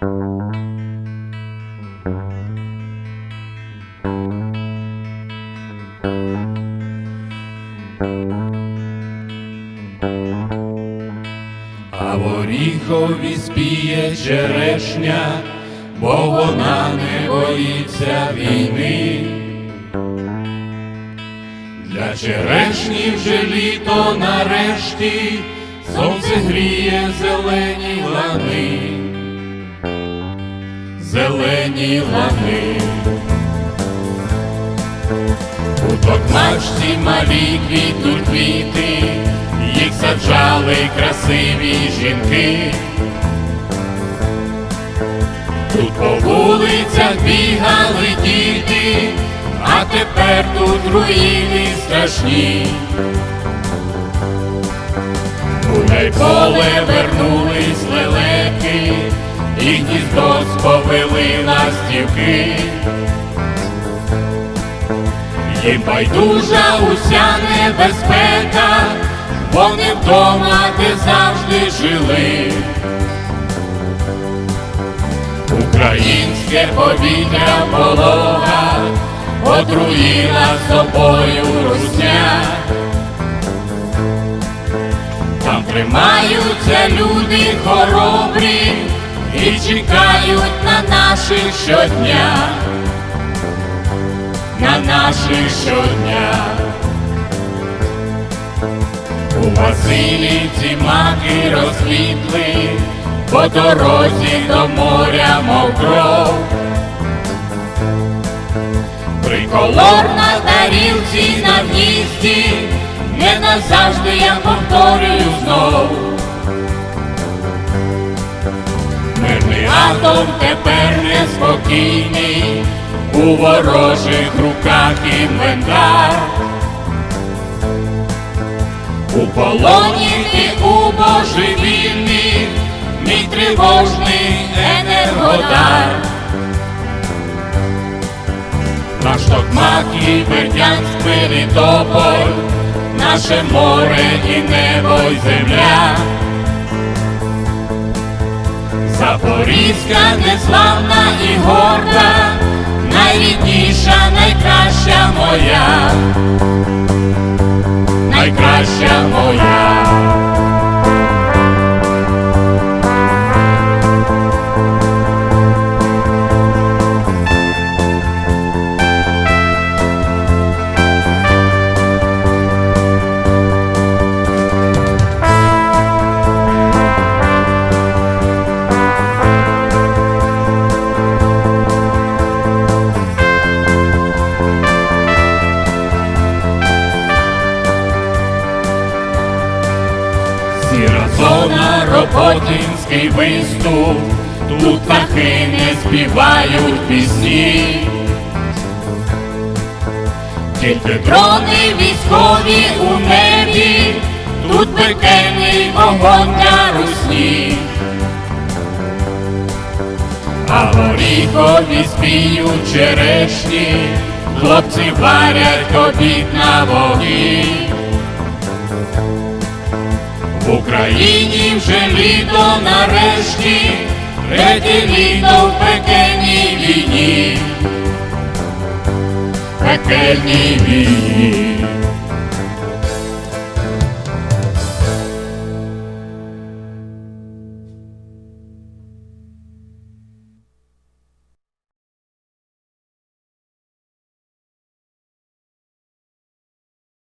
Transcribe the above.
А в Оріхові спіє черешня, бо вона не боїться війни. Для черешні вже літо нарешті сонце гріє зелені лани, зелені лани. У токмачці малі квітнуть квіти, їх саджали красиві жінки. Тут по вулицях бігали діти, а тепер тут руїни страшні. У поле і гніздо сповели ластівки. Їм байдужа уся небезпека, вони вдома, де завжди жили. Українське повітря полога отруїла собою русня. Там тримаються люди хоробрі і чекають на наших щодня на наших щодня. У Василівці маки розквітли, по дорозі до моря мов кров. Триколор на тарілці на в'їзді, не назавжди я повторюю знов. Мирний атом тепер неспокійний, у ворожих руках інвентар. У полоні і у божевільних мій тривожний енергодар. Наш токмак і Бердянськ Мелітополь, наше море і небо й земля. Запорізька неславна і горда, найрідніша, найкраща моя, зона, виступ, тут птахи не співають пісні. Тільки дрони військові у небі, тут пекельний вогонь на русні. А в Оріхові спіють черешні, хлопці варять обід на вогні. Україні вже літо нарешті, третє літо в пекельній війні, пекельній війні.